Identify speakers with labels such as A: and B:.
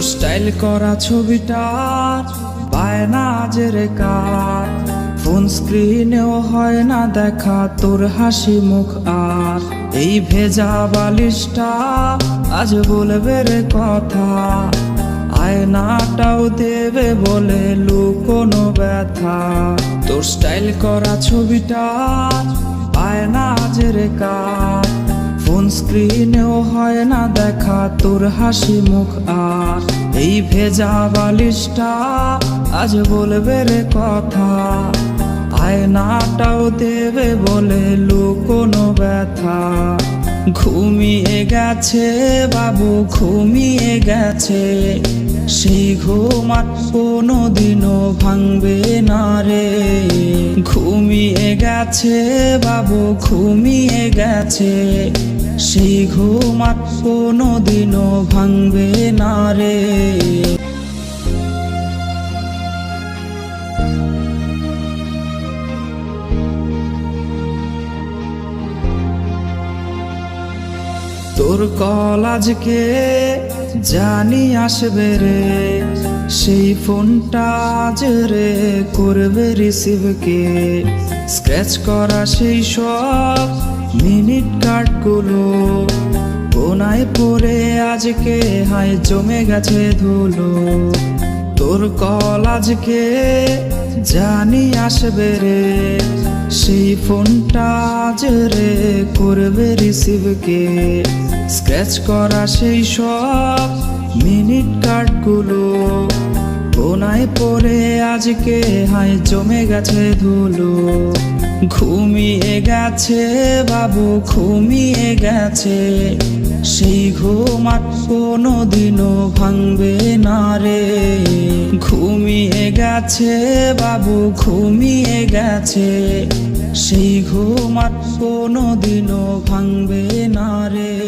A: Style করা ছবিটা বায়না জেরে কার। ফোন স্ক্রিনেও হয় না দেখা, তোর হাসি মুখ আর। এই ভেজা বালিশটা আজ বলবে রে কথা। আয়নাটাও দেবে বলে লুকোনো ব্যথা। তোর স্টাইল করা ছবিটা আয়না জেরে কার। ফোন স্ক্রিনেও হয় না দেখা, তোর হাসি মুখ আর এই ভেজা বালিশটা আজ বলবে রে কথা। আয়নাটাও দেবে বলে লুকোনো ব্যথা। ঘুমিয়ে গেছে বাবু, ঘুমিয়ে গেছে। সেই ঘুমার কোনো দিনও ভাঙবে না রে। ঘুমিয়ে গেছে বাবু, ঘুমিয়ে গেছে। সেই ঘুমার কোনো দিনও ভাঙবে না রে। তোর কল আজকে জানি আসবে রে, সেই ফোনটা আজ রে করবে রিসিভকে স্ক্র্যাচ করা সেই সব মিনিট কার্ডগুলো কোনায় পড়ে আজকে হাই জমে গেছে ধুলো। তোর কল আজকে জানি আসবে রে। সেই ফোনটা আজ রে করবে রিসিভ কে। স্ক্র্যাচ করা সেই সব মিনিট কার্ডগুলো কোনায় পড়ে আজকে হাই জমে গেছে ধুলো। ঘুমিয়ে গেছে বাবু, ঘুমিয়ে গেছে। সেই ঘুমার কোনো দিনও ভাঙবে না রে। ঘুমিয়ে গেছে বাবু, ঘুমিয়ে গেছে। সেই ঘুমার কোনো দিনও ভাঙবে না রে।